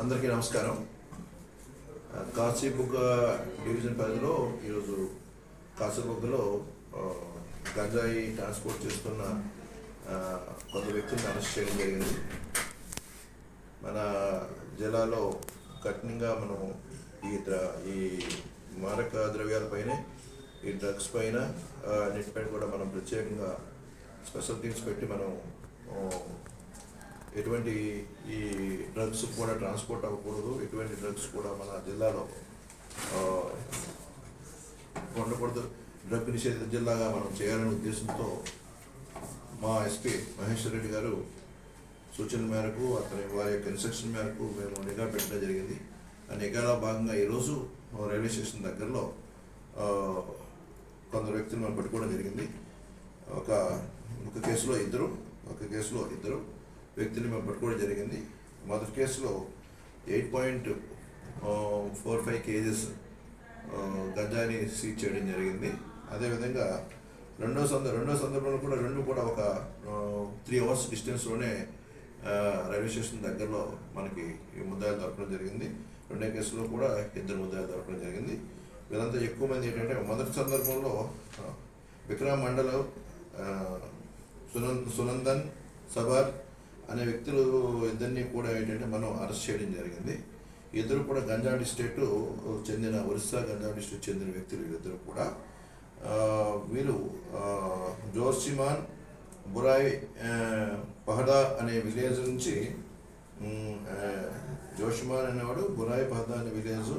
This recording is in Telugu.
అందరికీ నమస్కారం. ఆ, కాశీబుగ్గ డివిజన్ పరిధిలో ఈరోజు కాశీబుగ్గలో గంజాయి ట్రాన్స్పోర్ట్ చేస్తున్న కొంత వ్యక్తులను అరెస్ట్ చేయడం జరిగింది. మన జిల్లాలో కఠినంగా మనం ఈ ద్ర ఈ మారక ద్రవ్యాలపైనే ఈ డ్రగ్స్ పైన అన్నిటిపైన కూడా మనం ప్రత్యేకంగా స్పెషల్ టీమ్స్ పెట్టి మనం ఎటువంటి ఈ డ్రగ్స్ కూడా ట్రాన్స్పోర్ట్ అవ్వకూడదు ఎటువంటి డ్రగ్స్ కూడా మన జిల్లాలో ఉండకూడదు. డ్రగ్ నిషేధ జిల్లాగా మనం చేయాలనే ఉద్దేశంతో మా ఎస్పీ మహేశ్వర రెడ్డి గారు సూచనల మేరకు అతని వారి యొక్క ఇన్స్ట్రక్షన్ మేరకు మేము నిఘా పెట్టడం జరిగింది. ఆ నిఘాలో భాగంగా ఈరోజు రైల్వే స్టేషన్ దగ్గరలో కొందరు వ్యక్తులు మనం పట్టుకోవడం జరిగింది. ఒక ఒక కేసులో ఇద్దరు ఒక కేసులో ఇద్దరు. వ్యక్తిని మేము పట్టుకోవడం జరిగింది. మొదటి కేసులో eight point four five kgs గంజాని seize చేయడం జరిగింది. అదేవిధంగా రెండో సంద రెండో సందర్భంలో కూడా రెండు కూడా ఒక త్రీ అవర్స్ డిస్టెన్స్లోనే రైల్వే స్టేషన్ దగ్గరలో మనకి ఈ ముద్దాయిలు దొరకడం జరిగింది. రెండో కేసులో కూడా ఇద్దరు ముద్దాయిలు దొరకడం జరిగింది. వీళ్ళంతా ఎక్కువ మంది ఏంటంటే మొదటి సందర్భంలో విక్రమ్ మండలం సునంద సునందన్ సబార్ అనే వ్యక్తులు ఇద్దరిని కూడా ఏంటంటే మనం అరెస్ట్ చేయడం జరిగింది. ఇద్దరు కూడా గంజా డిస్ట్రిక్ట్ చెందిన ఒరిస్సా గంజా డిస్ట్రిక్ట్ చెందిన వ్యక్తులు వీళ్ళిద్దరు కూడా. వీరు జోర్సిమాన్ బురాయ్ పహడా అనే విలేజ్ నుంచి జోషిమాన్ అనేవాడు బురాయ్ పహదా అనే విలేజ్